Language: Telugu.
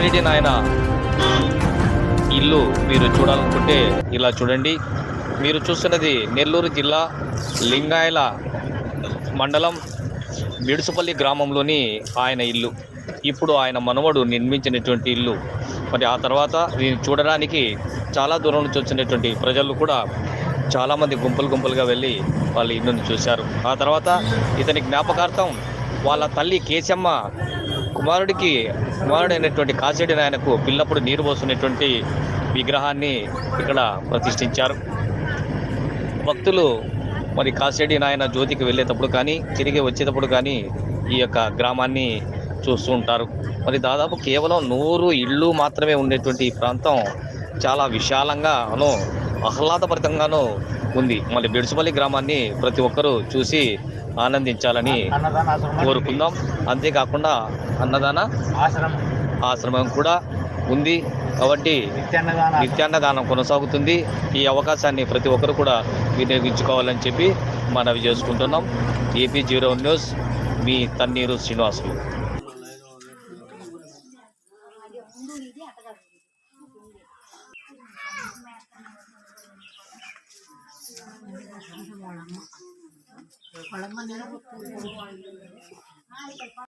కాసిరెడ్డి నాయన. ఇల్లు మీరు చూడాలనుకుంటే ఇలా చూడండి. మీరు చూస్తున్నది నెల్లూరు జిల్లా లింగాయల మండలం మిడుసుపల్లి గ్రామంలోని ఆయన ఇల్లు. ఇప్పుడు ఆయన మనవడు నిర్మించినటువంటి ఇల్లు. మరి ఆ తర్వాత దీన్ని చూడడానికి చాలా దూరం నుంచి వచ్చినటువంటి ప్రజలు కూడా చాలామంది గుంపులు గుంపులుగా వెళ్ళి వాళ్ళ ఇల్లుని చూశారు. ఆ తర్వాత ఇతని జ్ఞాపకార్థం వాళ్ళ తల్లి కేశమ్మ కుమారుడికి కుమారుడైనటువంటి కాసేటి నాయనకు పిల్లప్పుడు నీరు పోస్తున్నటువంటి విగ్రహాన్ని ఇక్కడ ప్రతిష్ఠించారు. భక్తులు మరి కాసేటి నాయన జ్యోతికి వెళ్ళేటప్పుడు కానీ తిరిగి వచ్చేటప్పుడు కానీ ఈ యొక్క గ్రామాన్ని చూస్తూ ఉంటారు. మరి దాదాపు కేవలం నూరు ఇళ్ళు మాత్రమే ఉండేటువంటి ఈ ప్రాంతం చాలా విశాలంగాను ఆహ్లాదభరితంగాను ఉంది. మళ్ళీ బిడుసుపల్లి గ్రామాన్ని ప్రతి ఒక్కరూ చూసి ఆనందించాలని కోరుకుందాం. అంతేకాకుండా అన్నదాన ఆశ్రమం. ఆశ్రమం కూడా ఉంది కాబట్టి నిత్యాన్నదాన నిత్యాన్నదానం కొనసాగుతుంది. ఈ అవకాశాన్ని ప్రతి ఒక్కరు కూడా వినియోగించుకోవాలని చెప్పి మనవి చేసుకుంటున్నాం. ఏపీ జీరో న్యూస్ మీ తన్నీరు శ్రీనివాసులు.